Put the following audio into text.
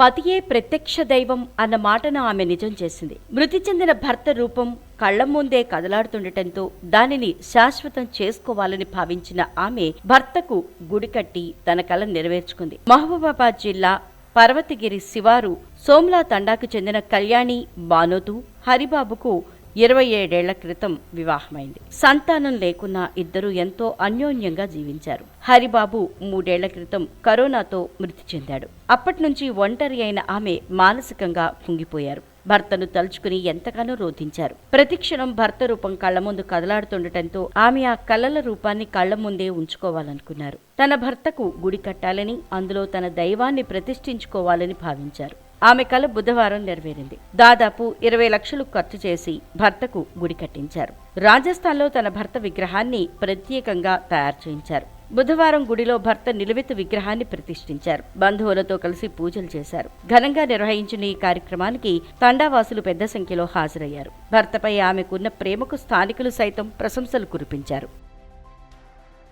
పతియే ప్రత్యక్ష దైవం అన్న మాటను ఆమె నిజం చేసింది. మృతి చెందిన భర్త రూపం కళ్ళ ముందే కదలాడుతుండటంతో దానిని శాశ్వతం చేసుకోవాలని భావించిన ఆమె భర్తకు గుడి కట్టి తన కల నెరవేర్చుకుంది. మహబూబాబాద్ జిల్లా పర్వతగిరి శివారు సోమ్లా తండాకు చెందిన కళ్యాణి బానోతు హరిబాబుకు ఇరవై ఏడేళ్ళ క్రితం వివాహమైంది. సంతానం లేకున్నా ఇద్దరు ఎంతో అన్యోన్యంగా జీవించారు. హరిబాబు మూడేళ్ళ క్రితం కరోనాతో మృతి చెందాడు. అప్పటి నుంచి ఒంటరి అయిన ఆమె మానసికంగా కుంగిపోయారు. భర్తను తలుచుకుని ఎంతగానో రోధించారు. ప్రతిక్షణం భర్త రూపం కళ్ళ ముందు కదలాడుతుండటంతో ఆమె ఆ కలల రూపాన్ని కళ్ళ ముందే ఉంచుకోవాలనుకున్నారు. తన భర్తకు గుడి కట్టాలని అందులో తన దైవాన్ని ప్రతిష్ఠించుకోవాలని భావించారు. ఆమె కల బుధవారం నెరవేరింది. దాదాపు ఇరవై లక్షలు ఖర్చు చేసి భర్తకు గుడి కట్టించారు. రాజస్థాన్లో తన భర్త విగ్రహాన్ని ప్రత్యేకంగా తయారు చేయించారు. బుధవారం గుడిలో భర్త నిలువెత్తు విగ్రహాన్ని ప్రతిష్ఠించారు. బంధువులతో కలిసి పూజలు చేశారు. ఘనంగా నిర్వహించిన ఈ కార్యక్రమానికి తండావాసులు పెద్ద సంఖ్యలో హాజరయ్యారు. భర్తపై ఆమెకున్న ప్రేమకు స్థానికులు సైతం ప్రశంసలు కురిపించారు.